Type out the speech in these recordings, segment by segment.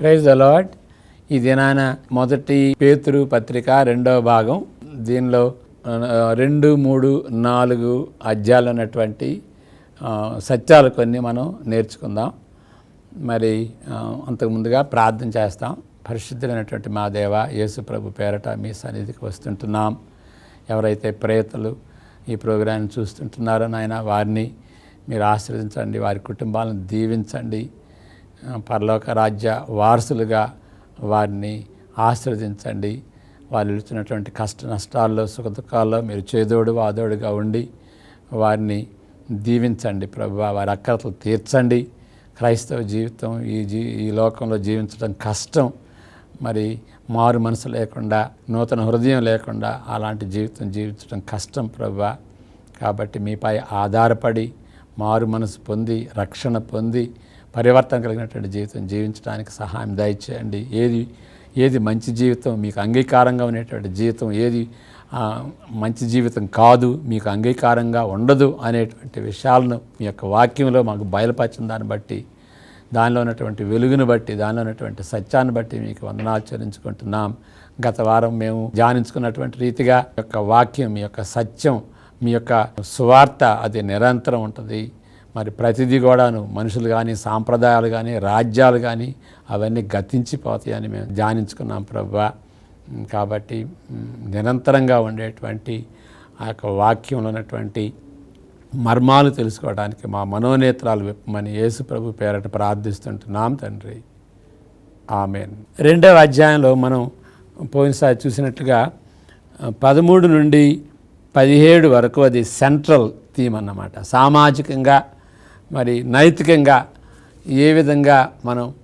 Praise allot ఈ దినాన మొదటి పేతురు పత్రిక రెండవ భాగం. దీనిలో రెండు మూడు నాలుగు అధ్యాయాలు ఉన్నటువంటి సత్యాలు కొన్ని మనం నేర్చుకుందాం. మరి అంతకు ముందుగా ప్రార్థన చేస్తాం. పరిశుద్ధులైనటువంటి మా దేవ యేసు ప్రభు పేరట మీ సన్నిధికి వస్తుంటున్నాం. ఎవరైతే ప్రేతలు ఈ ప్రోగ్రాన్ని చూస్తుంటున్నారో నాయన వారిని మీరు ఆశ్రదించండి వారి కుటుంబాలను దీవించండి. పరలోక రాజ్య వారసులుగా వారిని ఆశ్రదించండి వాళ్ళు ఇచ్చినటువంటి కష్ట నష్టాల్లో సుఖ దుఃఖాల్లో మీరు చేదోడు వాదోడుగా ఉండి వారిని దీవించండి ప్రభు. వారి అక్కరతలు తీర్చండి. క్రైస్తవ జీవితం ఈ జీ ఈ లోకంలో జీవించడం కష్టం. మరి మారు మనసు లేకుండా నూతన హృదయం లేకుండా అలాంటి జీవితం జీవించడం కష్టం ప్రభు. కాబట్టి మీపై ఆధారపడి మారు మనసు పొంది రక్షణ పొంది పరివర్తన కలిగినటువంటి జీవితం జీవించడానికి సహాయం దయచేయండి. ఏది ఏది మంచి జీవితం మీకు అంగీకారంగా ఉండేటువంటి జీవితం ఏది మంచి జీవితం కాదు మీకు అంగీకారంగా ఉండదు అనేటువంటి విషయాలను మీ యొక్క వాక్యంలో మాకు బయలుపరిచిన దాన్ని బట్టి దానిలో ఉన్నటువంటి వెలుగును బట్టి దానిలో ఉన్నటువంటి సత్యాన్ని బట్టి మీకు వందనాలు చెల్లించుకుంటున్నాం. గత వారం మేము ధ్యానించుకున్నటువంటి రీతిగా యొక్క వాక్యం మీ యొక్క సత్యం మీ యొక్క సువార్త అది నిరంతరం ఉంటుంది. మరి ప్రతిదీ కూడాను మనుషులు కానీ సాంప్రదాయాలు కానీ రాజ్యాలు కానీ అవన్నీ గతించిపోతాయని మేము ధ్యానించుకున్నాం ప్రభా. కాబట్టి నిరంతరంగా ఉండేటువంటి ఆ యొక్క వాక్యంలో ఉన్నటువంటి మర్మాలు తెలుసుకోవడానికి మా మనోనేత్రాలు విప్పమని యేసు ప్రభు పేరట ప్రార్థిస్తుంటున్నాం తండ్రి. ఆమెన్. రెండవ అధ్యాయంలో మనం పోయినసారి చూసినట్టుగా పదమూడు నుండి పదిహేడు వరకు అది సెంట్రల్ థీమ్ అన్నమాట. సామాజికంగా మరి నైతికంగా ఏ విధంగా మనం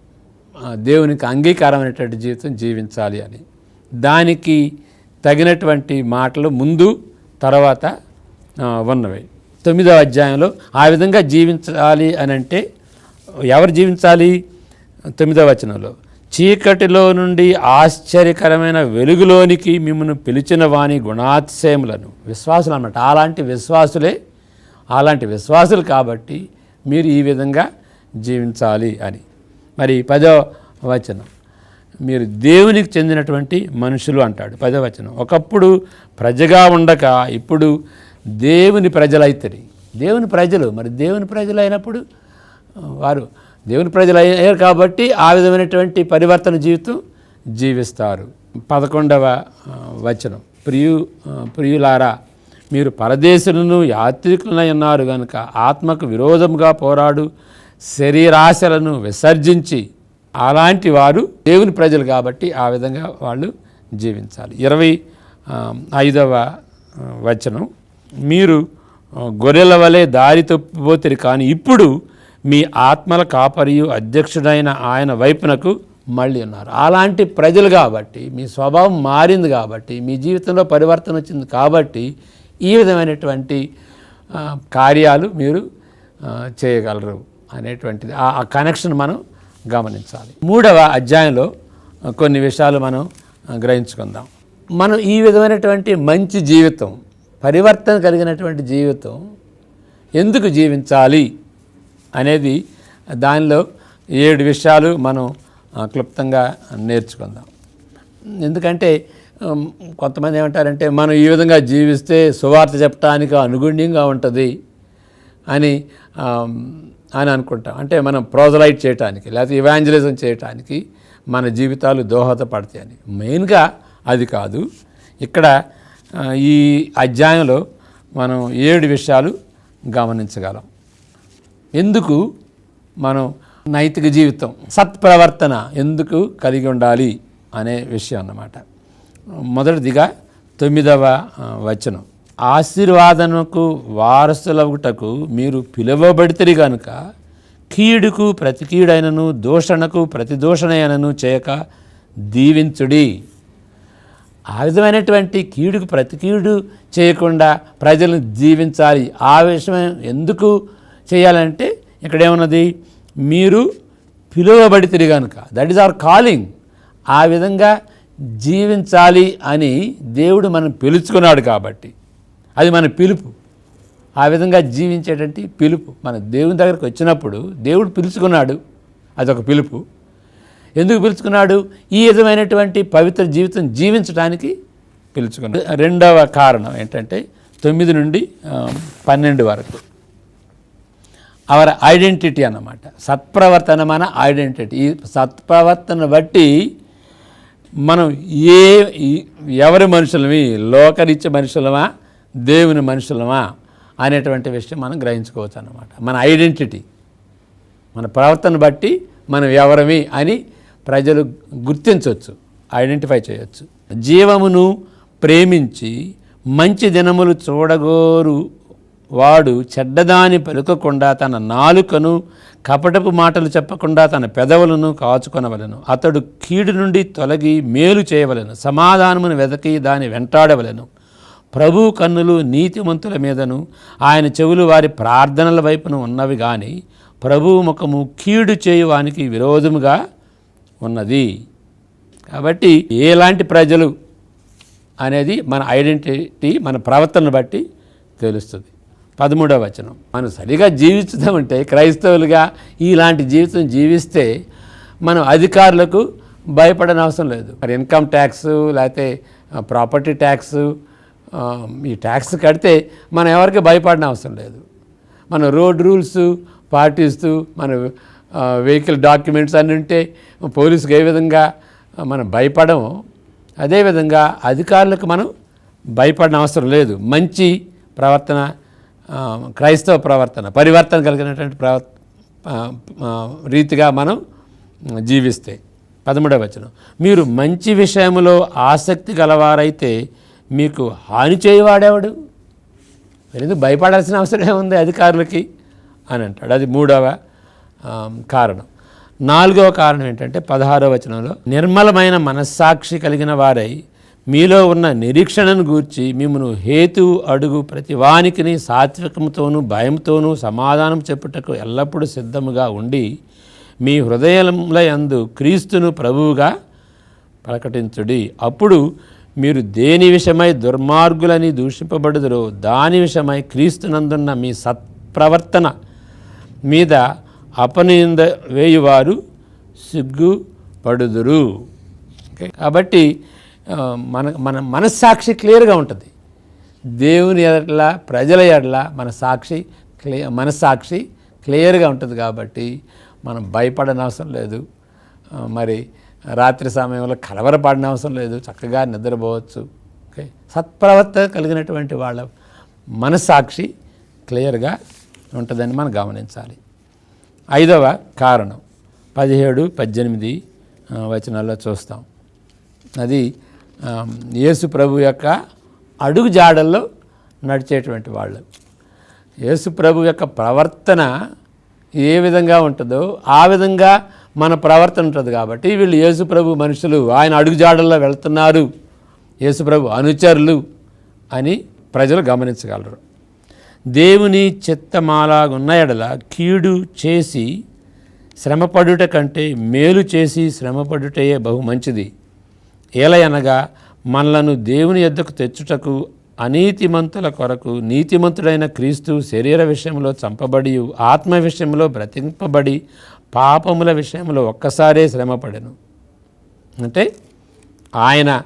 దేవునికి అంగీకారమైనటువంటి జీవితం జీవించాలి అని. దానికి తగినటువంటి మాటలు ముందు తర్వాత ఉన్నవి. తొమ్మిదవ అధ్యాయంలో ఆ విధంగా జీవించాలి అని అంటే ఎవరు జీవించాలి? తొమ్మిదవ వచనంలో చీకటిలో నుండి ఆశ్చర్యకరమైన వెలుగులోనికి మిమ్మల్ని పిలిచిన వాని గుణాతిశయములను. విశ్వాసులు అన్నమాట. అలాంటి విశ్వాసులే అలాంటి విశ్వాసులు కాబట్టి మీరు ఈ విధంగా జీవించాలి అని. మరి పదో వచనం. మీరు దేవునికి చెందినటువంటి మనుషులు అంటాడు. పదో వచనం. ఒకప్పుడు ప్రజగా ఉండక ఇప్పుడు దేవుని ప్రజలైతరి. దేవుని ప్రజలు. మరి దేవుని ప్రజలు అయినప్పుడు వారు దేవుని ప్రజలు అయ్యారు కాబట్టి ఆ విధమైనటువంటి పరివర్తన జీవితం జీవిస్తారు. పదకొండవ వచనం. ప్రియు ప్రియులారా మీరు పరదేశులను యాత్రికులనై ఉన్నారు కనుక ఆత్మకు విరోధముగా పోరాడు శరీరాశలను విసర్జించి అలాంటి వారు దేవుని ప్రజలు కాబట్టి ఆ విధంగా వాళ్ళు జీవించాలి. ఇరవై ఐదవ వచనం మీరు గొర్రెల వలె దారి తప్పిపోతారు కానీ ఇప్పుడు మీ ఆత్మల కాపరియు అధ్యక్షుడైన ఆయన వైపునకు మళ్ళీ ఉన్నారు. అలాంటి ప్రజలు కాబట్టి మీ స్వభావం మారింది కాబట్టి మీ జీవితంలో పరివర్తన వచ్చింది కాబట్టి ఈ విధమైనటువంటి కార్యాలు మీరు చేయగలరు అనేటువంటిది. ఆ కనెక్షన్ మనం గమనించాలి. మూడవ అధ్యాయంలో కొన్ని విషయాలు మనం గ్రహించుకుందాం. మనం ఈ విధమైనటువంటి మంచి జీవితం పరివర్తన కలిగినటువంటి జీవితం ఎందుకు జీవించాలి అనేది దానిలో ఏడు విషయాలు మనం క్లుప్తంగా నేర్చుకుందాం. ఎందుకంటే కొంతమంది ఏమంటారంటే మనం ఈ విధంగా జీవిస్తే సువార్త చెప్పడానికి అనుగుణ్యంగా ఉంటుంది అని అని అనుకుంటాం. అంటే మనం ప్రోజలైట్ చేయటానికి లేకపోతే ఇవాంజలిజం చేయటానికి మన జీవితాలు దోహదపడతాయని. మెయిన్గా అది కాదు. ఇక్కడ ఈ అధ్యాయంలో మనం ఏడు విషయాలు గమనించగలం. ఎందుకు మనం నైతిక జీవితం సత్ప్రవర్తన ఎందుకు కలిగి ఉండాలి అనే విషయం అన్నమాట. మొదటిదిగా తొమ్మిదవ వచనం. ఆశీర్వాదనకు వారసులవుటకు మీరు పిలువబడితే కనుక కీడుకు ప్రతి కీడైనను దూషణకు ప్రతి దూషణైనను చేయక దీవించుడి. ఆ విధమైనటువంటి కీడుకు ప్రతి కీడు చేయకుండా ప్రజలను జీవించాలి ఆ విషయం ఎందుకు చేయాలంటే ఇక్కడేమున్నది? మీరు పిలువబడితే గనుక. దట్ ఈజ్ అవర్ కాలింగ్ ఆ విధంగా జీవించాలి అని దేవుడు మనం పిలుచుకున్నాడు కాబట్టి. అది మన పిలుపు. ఆ విధంగా జీవించేటువంటి పిలుపు. మన దేవుని దగ్గరకు వచ్చినప్పుడు దేవుడు పిలుచుకున్నాడు. అదొక పిలుపు. ఎందుకు పిలుచుకున్నాడు? ఈ విధమైనటువంటి పవిత్ర జీవితం జీవించడానికి పిలుచుకున్నాడు. రెండవ కారణం ఏంటంటే తొమ్మిది నుండి పన్నెండు వరకు. అవర్ ఐడెంటిటీ అన్నమాట. సత్ప్రవర్తన మన ఐడెంటిటీ. ఈ సత్ప్రవర్తన బట్టి మనం ఏ ఎవరి మనుషులమి లోకరీత్య మనుషులమా దేవుని మనుషులమా అనేటువంటి విషయం మనం గ్రహించుకోవచ్చు అన్నమాట మన ఐడెంటిటీ మన ప్రవర్తన బట్టి మనం ఎవరమి అని ప్రజలు గుర్తించవచ్చు ఐడెంటిఫై చేయొచ్చు. జీవమును ప్రేమించి మంచి దినములు చూడగోరు వాడు చెడ్డదాని పలుకకుండా తన నాలుకను కపటపు మాటలు చెప్పకుండా తన పెదవులను కాచుకొనవలను. అతడు కీడు నుండి తొలగి మేలు చేయవలను. సమాధానమును వెదకి దాని వెంటాడవలను. ప్రభు కన్నులు నీతిమంతుల మీదను ఆయన చెవులు వారి ప్రార్థనల వైపున ఉన్నవి కానీ ప్రభు ముఖము కీడు చేయువానికి విరోధముగా ఉన్నది. కాబట్టి ఎలాంటి ప్రజలు అనేది మన ఐడెంటిటీ మన ప్రవర్తనను బట్టి తెలుస్తుంది. పదమూడవ వచనం. మనం సరిగా జీవించుదామంటే క్రైస్తవులుగా ఇలాంటి జీవితం జీవిస్తే మనం అధికారులకు భయపడని అవసరం లేదు. మరి ఇన్కమ్ ట్యాక్స్ లేకపోతే ప్రాపర్టీ ట్యాక్స్ ఈ ట్యాక్స్ కడితే మనం ఎవరికి భయపడిన అవసరం లేదు. మన రోడ్ రూల్స్ పాటిస్తూ మన వెహికల్ డాక్యుమెంట్స్ అన్నీ ఉంటే పోలీసుకి ఏ విధంగా మనం భయపడము అదేవిధంగా అధికారులకు మనం భయపడిన అవసరం లేదు. మంచి ప్రవర్తన క్రైస్తవ ప్రవర్తన పరివర్తన కలిగినటువంటి ప్రవ రీతిగా మనం జీవిస్తే. పదమూడవ వచనం. మీరు మంచి విషయములో ఆసక్తి గలవారైతే మీకు హాని చేయవాడేవాడు? ఎందుకు భయపడాల్సిన అవసరం ఏముంది అధికారులకి? అని అంటాడు. అది మూడవ కారణం. నాలుగవ కారణం ఏంటంటే పదహారవ వచనంలో నిర్మలమైన మనస్సాక్షి కలిగిన వారై మీలో ఉన్న నిరీక్షణను గూర్చి మిమ్మను హేతు అడుగు ప్రతివానికిని సాత్వికముతోనూ సాత్వికంతోనూ భయంతోనూ సమాధానం చెప్పుటకు ఎల్లప్పుడూ సిద్ధముగా ఉండి మీ హృదయముల యందు క్రీస్తును ప్రభువుగా ప్రకటించుడి. అప్పుడు మీరు దేని విషయమై దుర్మార్గులని దూషింపబడుదురో దాని విషయమై క్రీస్తునందున్న మీ సత్ప్రవర్తన మీద అపనింద వేయువారు సిగ్గుపడుదురు. కాబట్టి మన మన మనస్సాక్షి క్లియర్గా ఉంటుంది. దేవుని ఎడల ప్రజల ఎడల మన సాక్షి క్లియ మనస్సాక్షి క్లియర్గా ఉంటుంది కాబట్టి మనం భయపడని అవసరం లేదు. మరి రాత్రి సమయంలో కలవరపడిన అవసరం లేదు. చక్కగా నిద్రపోవచ్చు. ఓకే? సత్ప్రవర్త కలిగినటువంటి వాళ్ళ మనస్సాక్షి క్లియర్గా ఉంటుందని మనం గమనించాలి. ఐదవ కారణం. పదిహేడు పద్దెనిమిది వచనాల్లో చూస్తాం. అది యేసు ప్రభు యొక్క అడుగు జాడల్లో నడిచేటువంటి వాళ్ళు. యేసు ప్రభు యొక్క ప్రవర్తన ఏ విధంగా ఉంటుందో ఆ విధంగా మన ప్రవర్తన ఉంటుంది కాబట్టి వీళ్ళు యేసు ప్రభు మనుషులు ఆయన అడుగుజాడల్లో వెళ్తున్నారు యేసు ప్రభు అనుచరులు అని ప్రజలు గమనించగలరు. దేవుని చిత్తమాలాగున్న ఎడల కీడు చేసి శ్రమపడుట కంటే మేలు చేసి శ్రమపడుటయే బహు మంచిది. ఏలయనగా మనలను దేవుని యొద్దకు తెచ్చుటకు అనీతిమంతుల కొరకు నీతిమంతుడైన క్రీస్తు శరీర విషయంలో చంపబడి ఆత్మ విషయంలో బ్రతింపబడి పాపముల విషయంలో ఒక్కసారే శ్రమపడెను. అంటే ఆయన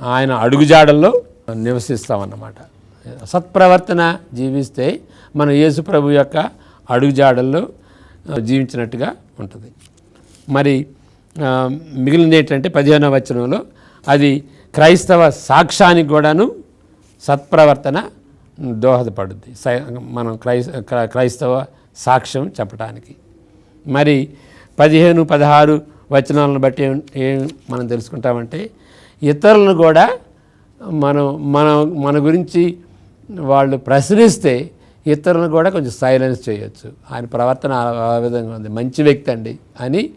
ఆయన అడుగుజాడల్లో నివసిస్తామన్నమాట. సత్ప్రవర్తన జీవిస్తే మన యేసు ప్రభు యొక్క అడుగుజాడల్లో జీవించినట్టుగా ఉంటుంది. మరి మిగిలింది ఏంటంటే పదిహేనవ వచనంలో అది క్రైస్తవ సాక్ష్యానికి కూడాను సత్ప్రవర్తన దోహదపడుద్ది. సై- మనం క్రై క్రైస్తవ సాక్ష్యం చెప్పడానికి మరి పదిహేను పదహారు వచనాలను బట్టి ఏం మనం తెలుసుకుంటామంటే ఇతరులను కూడా మనం మన మన గురించి వాళ్ళు ప్రశ్నిస్తే ఇతరులను కూడా కొంచెం సైలెన్స్ చేయొచ్చు. ఆయన ప్రవర్తన ఆ విధంగా ఉంది. మంచి వ్యక్తి అండి అని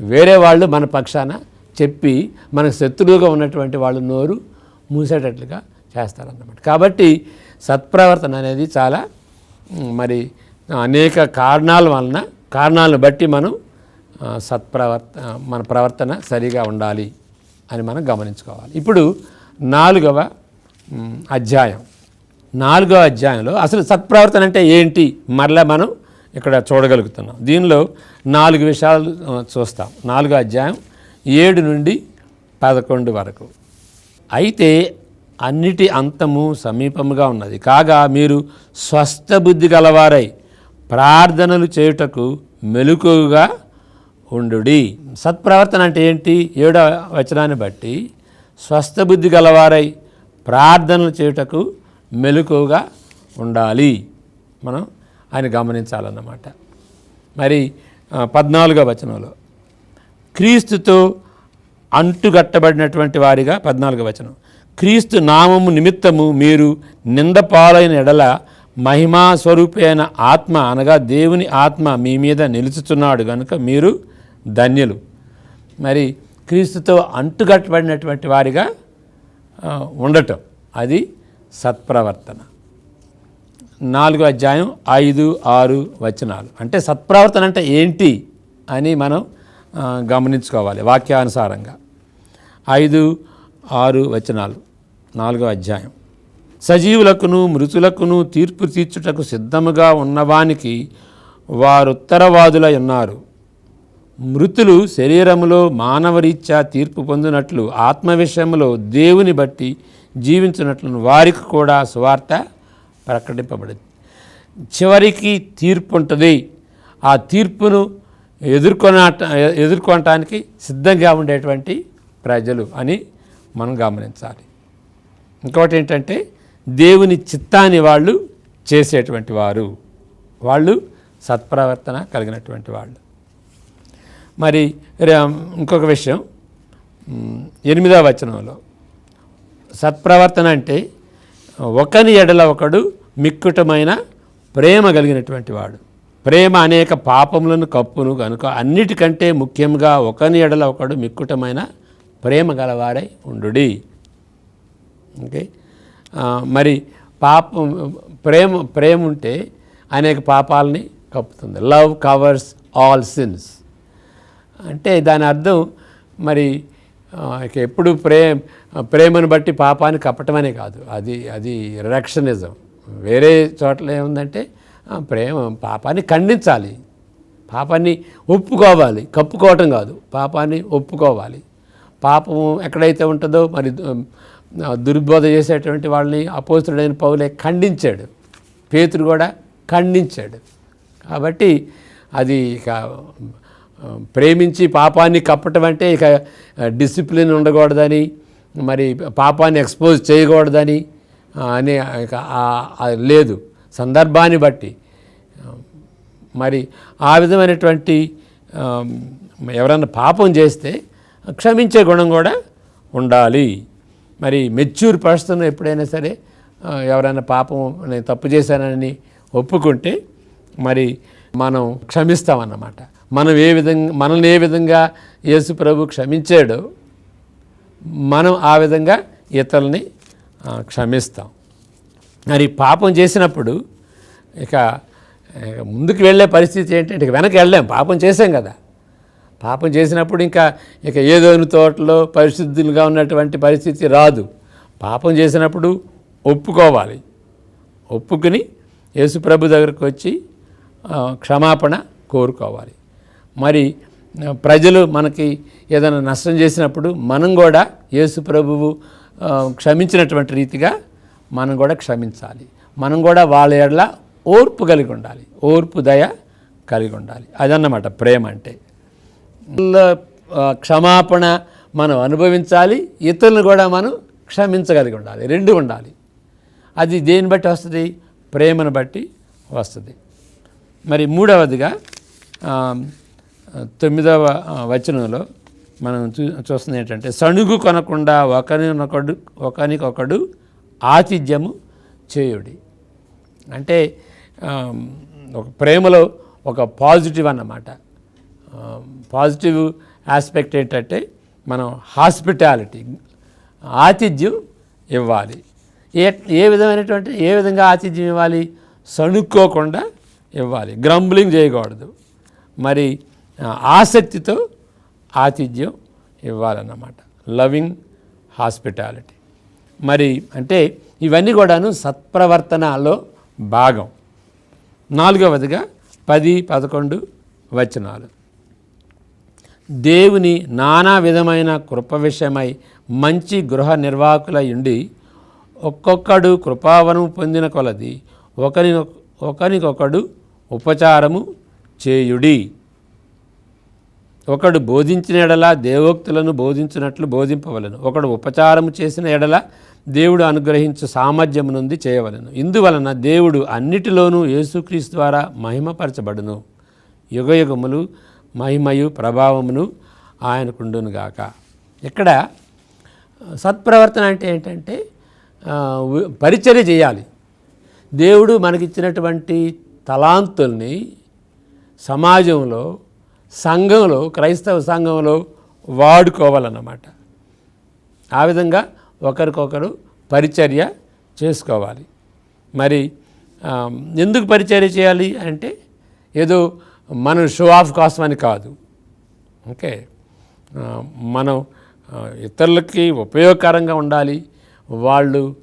వేరే వాళ్ళు మన పక్షాన చెప్పి మనకు శత్రువుగా ఉన్నటువంటి వాళ్ళు నోరు మూసేటట్లుగా చేస్తారన్నమాట. కాబట్టి సత్ప్రవర్తన అనేది చాలా మరి అనేక కారణాల వలన కారణాలను బట్టి మనం సత్ప్రవర్త మన ప్రవర్తన సరిగా ఉండాలి అని మనం గమనించుకోవాలి. ఇప్పుడు నాలుగవ అధ్యాయం. నాలుగవ అధ్యాయంలో అసలు సత్ప్రవర్తన అంటే ఏంటి? మరలా మనం ఇక్కడ చూడగలుగుతున్నాం. దీనిలో నాలుగు విషయాలు చూస్తాం. నాలుగో అధ్యాయం ఏడు నుండి పదకొండు వరకు. అయితే అన్నిటి అంతము సమీపముగా ఉన్నది. కాగా మీరు స్వస్థ బుద్ధి గలవారై ప్రార్థనలు చేయుటకు మెలుకుగా ఉండుడి. సత్ప్రవర్తన అంటే ఏంటి? ఏడవ వచనాన్ని బట్టి స్వస్థ బుద్ధి గలవారై ప్రార్థనలు చేయుటకు మెలుకుగా ఉండాలి. మనం ఆయన గమనించాలన్నమాట. మరి పద్నాలుగో వచనంలో క్రీస్తుతో అంటుగట్టబడినటువంటి వారిగా పద్నాలుగు వచనం. క్రీస్తు నామము నిమిత్తము మీరు నిందపాలైన ఎడల మహిమా స్వరూపైన ఆత్మ అనగా దేవుని ఆత్మ మీ మీద నిలుచుతున్నాడు కనుక మీరు ధన్యులు. మరి క్రీస్తుతో అంటుగట్టబడినటువంటి వారిగా ఉండటం. అది సత్ప్రవర్తన. నాలుగో అధ్యాయం ఐదు ఆరు వచనాలు. అంటే సత్ప్రవర్తన అంటే ఏంటి అని మనం గమనించుకోవాలి వాక్యానుసారంగా. ఐదు ఆరు వచనాలు. నాలుగో అధ్యాయం. సజీవులకును మృతులకును తీర్పు తీర్చుటకు సిద్ధముగా ఉన్నవానికి వారు ఉత్తరవాదులై ఉన్నారు మృతులు శరీరములో మానవరీత్యా తీర్పు పొందినట్లు ఆత్మ విషయంలో దేవుని బట్టి జీవించినట్లు వారికి కూడా సువార్త ప్రకటింపబడింది. చివరికి తీర్పు ఉంటుంది. ఆ తీర్పును ఎదుర్కొన ఎదుర్కొనటానికి సిద్ధంగా ఉండేటువంటి ప్రజలు అని మనం గమనించాలి. ఇంకొకటి ఏంటంటే దేవుని చిత్తాన్ని వాళ్ళు చేసేటువంటి వారు. వాళ్ళు సత్ప్రవర్తన కలిగినటువంటి వాళ్ళు. మరి రే- ఇంకొక విషయం. ఎనిమిదవ వచనంలో సత్ప్రవర్తన అంటే ఒకని ఎడల ఒకడు మిక్కుటమైన ప్రేమ కలిగినటువంటి వాడు. ప్రేమ అనేక పాపములను కప్పును కనుక అన్నిటికంటే ముఖ్యంగా ఒకని ఎడల ఒకడు మిక్కుటమైన ప్రేమ గలవారై ఉండుడి. ఓకే? మరి పాపం ప్రేమ ప్రేమ ఉంటే అనేక పాపాలని కప్పుతుంది. Love covers all sins. అంటే దాని అర్థం మరి ఇక ఎప్పుడు ప్రే ప్రేమను బట్టి పాపాన్ని కప్పటమనే కాదు. అది అది రక్షనిజం వేరే చోట్ల ఏముందంటే ప్రేమ పాపాన్ని ఖండించాలి. పాపాన్ని ఒప్పుకోవాలి. కప్పుకోవటం కాదు. పాపాన్ని ఒప్పుకోవాలి. పాపం ఎక్కడైతే ఉంటుందో మరి దుర్బోధ చేసేటువంటి వాళ్ళని అపోస్తుడైన పౌలే ఖండించాడు. పేతురు కూడా ఖండించాడు. కాబట్టి అది ఇక ప్రేమించి పాపాన్ని కప్పటం అంటే ఇక డిసిప్లిన్ ఉండకూడదని మరి పాపాన్ని ఎక్స్పోజ్ చేయకూడదని అని ఇక లేదు. సందర్భాన్ని బట్టి మరి ఆ విధమైనటువంటి ఎవరైనా ఎవరన్నా పాపం చేస్తే క్షమించే గుణం కూడా ఉండాలి. మరి మెచ్యూర్ పర్సన్ ఎప్పుడైనా సరే ఎవరైనా పాపం నేను తప్పు చేశానని ఒప్పుకుంటే మరి మనం క్షమిస్తామన్నమాట. మనం ఏ విధంగా మనల్ని ఏ విధంగా యేసు ప్రభు క్షమించాడో మనం ఆ విధంగా ఇతరుల్ని క్షమిస్తాం. మరి పాపం చేసినప్పుడు ఇక ముందుకు వెళ్ళే పరిస్థితి ఏంటంటే వెనక్కి వెళ్ళాం పాపం చేసాం కదా. పాపం చేసినప్పుడు ఇంకా ఇక ఏదోని తోటలో పరిశుద్ధులుగా ఉన్నటువంటి పరిస్థితి రాదు. పాపం చేసినప్పుడు ఒప్పుకోవాలి. ఒప్పుకుని యేసుప్రభు దగ్గరకు వచ్చి క్షమాపణ కోరుకోవాలి. మరి ప్రజలు మనకి ఏదైనా నష్టం చేసినప్పుడు మనం కూడా యేసు ప్రభువు క్షమించినటువంటి రీతిగా మనం కూడా క్షమించాలి. మనం కూడా వాళ్ళ ఎడల ఓర్పు కలిగి ఉండాలి. ఓర్పు దయ కలిగి ఉండాలి. అదన్నమాట ప్రేమ అంటే. క్షమాపణ మనం అనుభవించాలి. ఇతరులను కూడా మనం క్షమించగలిగి ఉండాలి. రెండు ఉండాలి. అది దేని బట్టి వస్తుంది? ప్రేమను బట్టి వస్తుంది. మరి మూడవదిగా తొమ్మిదవ వచనంలో మనం చూ చూస్తుంది ఏంటంటే సణుగు కొనకుండా ఒకరినొకడు ఒకరికొకడు ఆతిథ్యము చేయుడి. అంటే ఒక ప్రేమలో ఒక పాజిటివ్ అన్నమాట. పాజిటివ్ ఆస్పెక్ట్ ఏంటంటే మనం హాస్పిటాలిటీ ఆతిథ్యం ఇవ్వాలి. ఏ ఏ విధమైనటువంటి ఏ విధంగా ఆతిథ్యం ఇవ్వాలి? సణుక్కోకుండా ఇవ్వాలి. గ్రంబ్లింగ్ చేయకూడదు. మరి ఆసక్తితో ఆతిథ్యం ఇవ్వాలన్నమాట. Loving hospitality. మరి అంటే ఇవన్నీ కూడాను సత్ప్రవర్తనలో భాగం. నాలుగవదిగా పది పదకొండు వచనాలు. దేవుని నానా విధమైన కృప విషయమై మంచి గృహ నిర్వాహకుల ఉండి ఒక్కొక్కడు కృపావనం పొందిన కొలది ఒకరిని ఒకరికొకడు ఉపచారము చేయుడి. ఒకడు బోధించిన ఎడల దేవోక్తులను బోధించినట్లు బోధింపవలను. ఒకడు ఉపచారము చేసిన ఎడల దేవుడు అనుగ్రహించు సామర్థ్యము నుండి చేయవలను. ఇందువలన దేవుడు అన్నిటిలోనూ యేసుక్రీస్తు ద్వారా మహిమపరచబడును. యుగయుగములు మహిమయు ప్రభావమును ఆయనకుండునుగాక ఇక్కడ సత్ప్రవర్తన అంటే ఏంటంటే పరిచర్య చేయాలి. దేవుడు మనకిచ్చినటువంటి తలాంతుల్ని సమాజంలో సంఘంలో క్రైస్తవ సంఘంలో వాడుకోవాలన్నమాట. ఆ విధంగా ఒకరికొకరు పరిచర్య చేసుకోవాలి. మరి ఎందుకు పరిచర్య చేయాలి అంటే ఏదో మనం షో ఆఫ్ కోసం అని కాదు. ఓకే? మనం ఇతరులకి ఉపయోగకరంగా ఉండాలి వాళ్ళు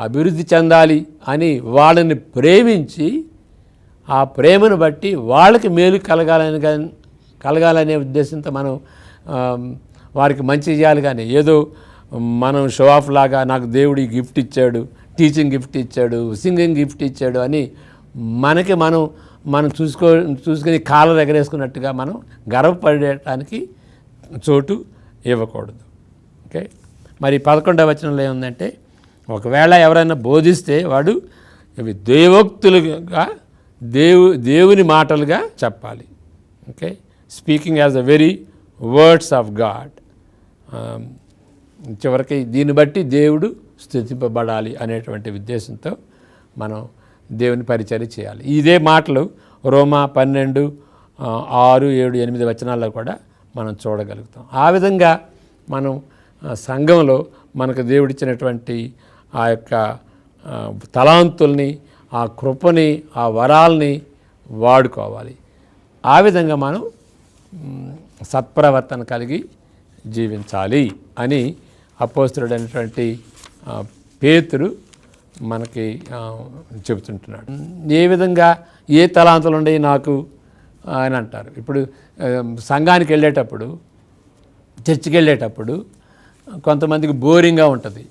అభివృద్ధి చెందాలి అని వాళ్ళని ప్రేమించి ఆ ప్రేమను బట్టి వాళ్ళకి మేలు కలగాలని కానీ కలగాలనే ఉద్దేశంతో మనం వారికి మంచి చేయాలి కానీ ఏదో మనం షో ఆఫ్ లాగా నాకు దేవుడి గిఫ్ట్ ఇచ్చాడు టీచింగ్ గిఫ్ట్ ఇచ్చాడు సింగింగ్ గిఫ్ట్ ఇచ్చాడు అని మనకి మనం మనం చూసుకో చూసుకుని కాళ్ళ ఎగరేసుకున్నట్టుగా మనం గర్వపడటానికి చోటు ఇవ్వకూడదు. ఓకే? మరి పదకొండవ వచనంలో ఏముందంటే ఒకవేళ ఎవరైనా బోధిస్తే వాడు ఇవి దేవోక్తులుగా దేవు దేవుని మాటలుగా చెప్పాలి. Okay? Speaking as the very words of God. చివరికి దీన్ని బట్టి దేవుడు స్థుతింపబడాలి అనేటువంటి ఉద్దేశంతో మనం దేవుని పరిచర్య చేయాలి. ఇదే మాటలు రోమా పన్నెండు ఆరు ఏడు ఎనిమిది వచనాల్లో కూడా మనం చూడగలుగుతాం. ఆ విధంగా మనం సంఘంలో మనకు దేవుడిచ్చినటువంటి ఆ యొక్క తలాంతుల్ని ఆ కృపని ఆ వరాల్ని వాడుకోవాలి. ఆ విధంగా మనం సత్ప్రవర్తన కలిగి జీవించాలి అని అపోస్తుడైనటువంటి పేతురు మనకి చెబుతుంటున్నాడు. ఏ విధంగా ఏ తలాంతులు ఉన్నాయి నాకు? అని అంటారు. ఇప్పుడు సంఘానికి వెళ్ళేటప్పుడు చర్చికి వెళ్ళేటప్పుడు కొంతమందికి బోరింగ్గా ఉంటుంది.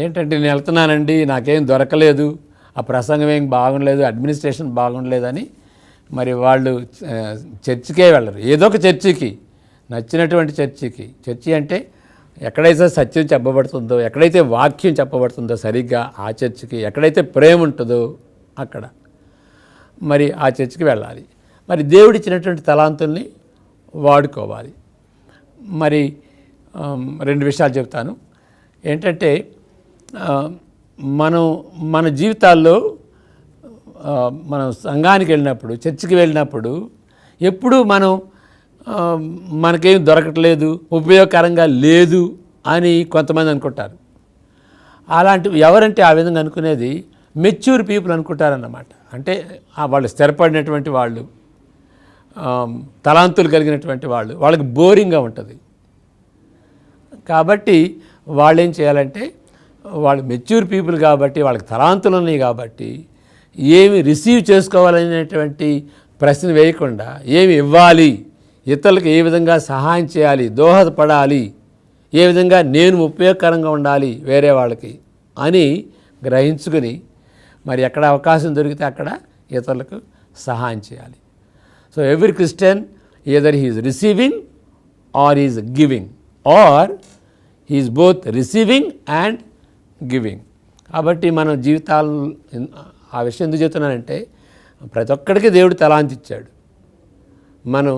ఏంటంటే నేను వెళ్తున్నానండి నాకేం దొరకలేదు ఆ ప్రసంగం ఏం బాగుండలేదు అడ్మినిస్ట్రేషన్ బాగుండలేదని మరి వాళ్ళు చర్చికే వెళ్ళరు. ఏదో ఒక చర్చికి నచ్చినటువంటి చర్చికి. చర్చి అంటే ఎక్కడైతే సత్యం చెప్పబడుతుందో ఎక్కడైతే వాక్యం చెప్పబడుతుందో సరిగ్గా ఆ చర్చికి ఎక్కడైతే ప్రేమ ఉంటుందో అక్కడ మరి ఆ చర్చికి వెళ్ళాలి. మరి దేవుడిచ్చినటువంటి తలాంతుల్ని వాడుకోవాలి. మరి రెండు విషయాలు చెప్తాను ఏంటంటే మనం మన జీవితాల్లో మనం సంఘానికి వెళ్ళినప్పుడు చర్చికి వెళ్ళినప్పుడు ఎప్పుడు మనం మనకేం దొరకట్లేదు ఉపయోగకరంగా లేదు అని కొంతమంది అనుకుంటారు. అలాంటి ఎవరంటే ఆ విధంగా అనుకునేది మెచ్యూర్ పీపుల్ అనుకుంటారన్నమాట. అంటే వాళ్ళు స్థిరపడినటువంటి వాళ్ళు తలాంతులు కలిగినటువంటి వాళ్ళు వాళ్ళకి బోరింగ్గా ఉంటుంది. కాబట్టి వాళ్ళు ఏం చేయాలంటే వాళ్ళు మెచ్యూర్ పీపుల్ కాబట్టి వాళ్ళకి తలాంతులు ఉన్నాయి కాబట్టి ఏమి రిసీవ్ చేసుకోవాలనేటువంటి ప్రశ్న వేయకుండా ఏమి ఇవ్వాలి? ఇతరులకు ఏ విధంగా సహాయం చేయాలి? దోహదపడాలి? ఏ విధంగా నేను ఉపయోగకరంగా ఉండాలి వేరే వాళ్ళకి అని గ్రహించుకుని మరి ఎక్కడ అవకాశం దొరికితే అక్కడ ఇతరులకు సహాయం చేయాలి. So every Christian either he's receiving or is giving or he's both receiving and giving కాబట్టి మన జీవితాలు ఆ విషయం ఎందుకు చెప్తున్నానంటే ప్రతి ఒక్కడికి దేవుడు తలాంతి ఇచ్చాడు. మనం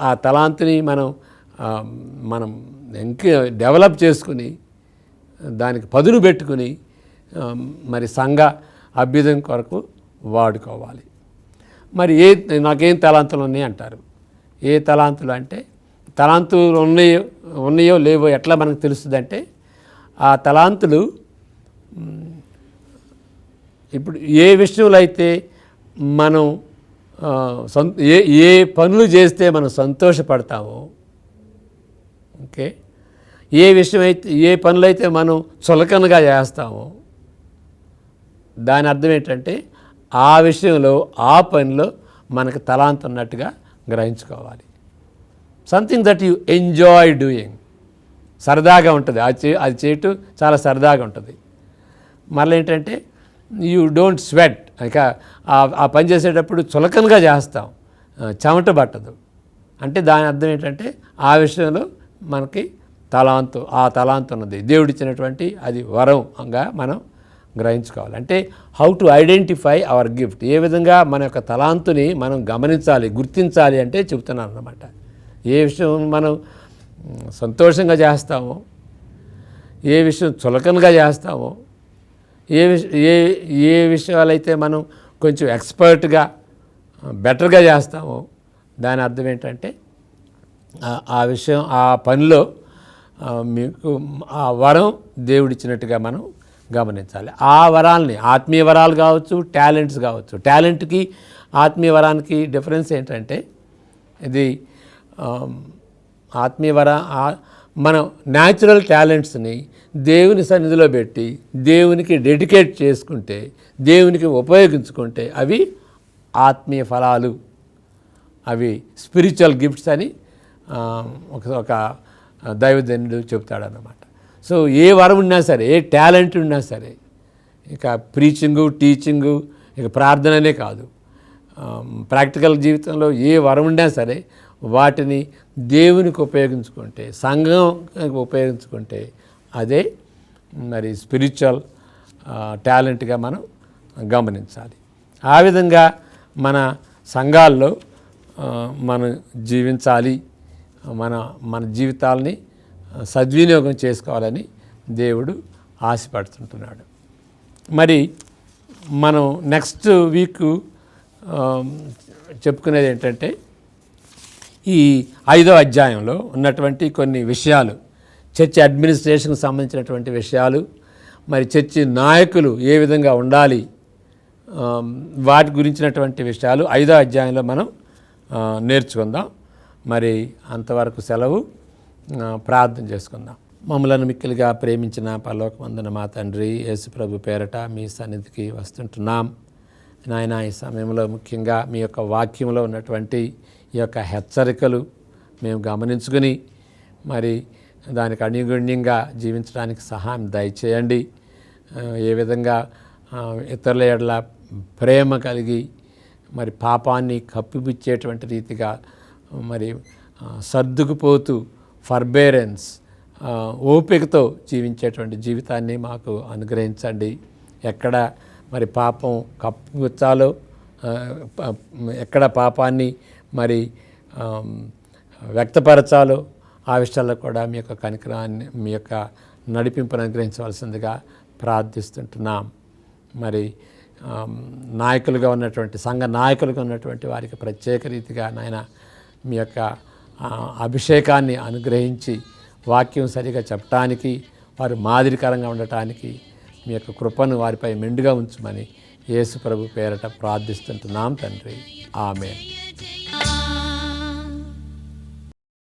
ఆ, తలాంతిని మనం మనం ఇంకా డెవలప్ చేసుకుని దానికి పదును పెట్టుకుని మరి సంఘ అభ్యుదయం కొరకు వాడుకోవాలి. మరి ఏ నాకేం తలాంతులు ఉన్నాయి అంటారు? ఏ తలాంతులు అంటే తలాంతులు ఉన్నాయో ఉన్నాయో లేవో ఎట్లా మనకు తెలుస్తుందంటే ఆ తలాంతులు ఇప్పుడు ఏ విషయంలో అయితే మనం ఏ ఏ పనులు చేస్తే మనం సంతోషపడతామో ఓకే ఏ విషయం అయితే ఏ పనులు అయితే మనం చులకనగా చేస్తామో దాని అర్థం ఏంటంటే ఆ విషయంలో ఆ పనిలో మనకు తలాంత ఉన్నట్టుగా గ్రహించుకోవాలి. Something that you enjoy doing సరదాగా ఉంటుంది. అది చే అది చేయటం చాలా సరదాగా ఉంటుంది. మళ్ళీ ఏంటంటే యూ డోంట్ స్వెట్. ఇక ఆ- పని చేసేటప్పుడు చులకనగా చేస్తాం. చెమట పట్టదు. అంటే దాని అర్థం ఏంటంటే ఆ విషయంలో మనకి తలాంతు ఆ తలాంతు ఉన్నది. దేవుడిచ్చినటువంటి అది వరంగా మనం గ్రహించుకోవాలి. అంటే how to identify our gift. ఏ విధంగా మన యొక్క తలాంతుని మనం గమనించాలి గుర్తించాలి అంటే చెబుతున్నాను అన్నమాట ఏ విషయం మనం సంతోషంగా చేస్తామో ఏ విషయం చులకనగా చేస్తామో ఏ విష ఏ ఏ విషయాలైతే మనం కొంచెం ఎక్స్పర్ట్గా బెటర్గా చేస్తామో దాని అర్థం ఏంటంటే ఆ- విషయం ఆ పనిలో మీకు ఆ వరం దేవుడిచ్చినట్టుగా మనం గమనించాలి. ఆ వరాల్ని ఆత్మీయ వరాలు కావచ్చు టాలెంట్స్ కావచ్చు. టాలెంట్కి ఆత్మీయ వరానికి డిఫరెన్స్ ఏంటంటే ఇది ఆత్మీయ వర మనం న్యాచురల్ టాలెంట్స్ని దేవుని సన్నిధిలో పెట్టి దేవునికి డెడికేట్ చేసుకుంటే దేవునికి ఉపయోగించుకుంటే అవి ఆత్మీయ ఫలాలు. అవి స్పిరిచువల్ గిఫ్ట్స్ అని ఒక ఒక దైవజనుడు చెప్తాడన్నమాట సో ఏ వరం ఉన్నా సరే ఏ టాలెంట్ ఉన్నా సరే ఇక ప్రీచింగు టీచింగు ఇక ప్రార్థననే కాదు. ప్రాక్టికల్ జీవితంలో ఏ వరం ఉన్నా సరే వాటిని దేవునికి ఉపయోగించుకుంటే సంఘం ఉపయోగించుకుంటే అదే మరి స్పిరిచువల్ టాలెంట్గా మనం గమనించాలి. ఆ విధంగా మన సంఘాల్లో మనం జీవించాలి మన మన జీవితాలని సద్వినియోగం చేసుకోవాలని దేవుడు ఆశపడుతుంటున్నాడు. మరి మనం నెక్స్ట్ వీక్ చెప్పుకునేది ఏంటంటే ఈ ఐదో అధ్యాయంలో ఉన్నటువంటి కొన్ని విషయాలు చర్చి అడ్మినిస్ట్రేషన్కి సంబంధించినటువంటి విషయాలు మరి చర్చి నాయకులు ఏ విధంగా ఉండాలి వాటి గురించినటువంటి విషయాలు ఐదో అధ్యాయంలో మనం నేర్చుకుందాం. మరి అంతవరకు సెలవు. ప్రార్థన చేసుకుందాం. మమ్మలను మిక్కిలిగా ప్రేమించిన పలోకమందున మా తండ్రి యేసుప్రభు పేరట మీ సన్నిధికి వస్తుంటున్నాం. నాయన ఈ సమయంలో ముఖ్యంగా మీ యొక్క వాక్యంలో ఉన్నటువంటి ఈ యొక్క హెచ్చరికలు మేము గమనించుకుని మరి దానికి అనుగుణ్యంగా జీవించడానికి సహాయం దయచేయండి. ఏ విధంగా ఇతరుల ఎడల ప్రేమ కలిగి మరి పాపాన్ని కప్పిపుచ్చేటువంటి రీతిగా మరి సర్దుకుపోతూ ఫర్బేరెన్స్ ఓపికతో జీవించేటువంటి జీవితాన్ని మాకు అనుగ్రహించండి. ఎక్కడ మరి పాపం కప్పిపుచ్చాలో ఎక్కడ పాపాన్ని మరి వ్యక్తపరచాలో ఆ విషయాల్లో కూడా మీ యొక్క కనికరాన్ని మీ యొక్క నడిపింపును అనుగ్రహించవలసిందిగా ప్రార్థిస్తుంటున్నాం. మరి నాయకులుగా ఉన్నటువంటి సంఘ నాయకులుగా ఉన్నటువంటి వారికి ప్రత్యేక రీతిగా నాయన మీ యొక్క అభిషేకాన్ని అనుగ్రహించి వాక్యం సరిగా చెప్పటానికి వారు మాదిరికరంగా ఉండటానికి మీ యొక్క కృపను వారిపై మెండుగా ఉంచమని యేసు ప్రభు పేరట ప్రార్థిస్తుంటున్నాం తండ్రి. ఆమె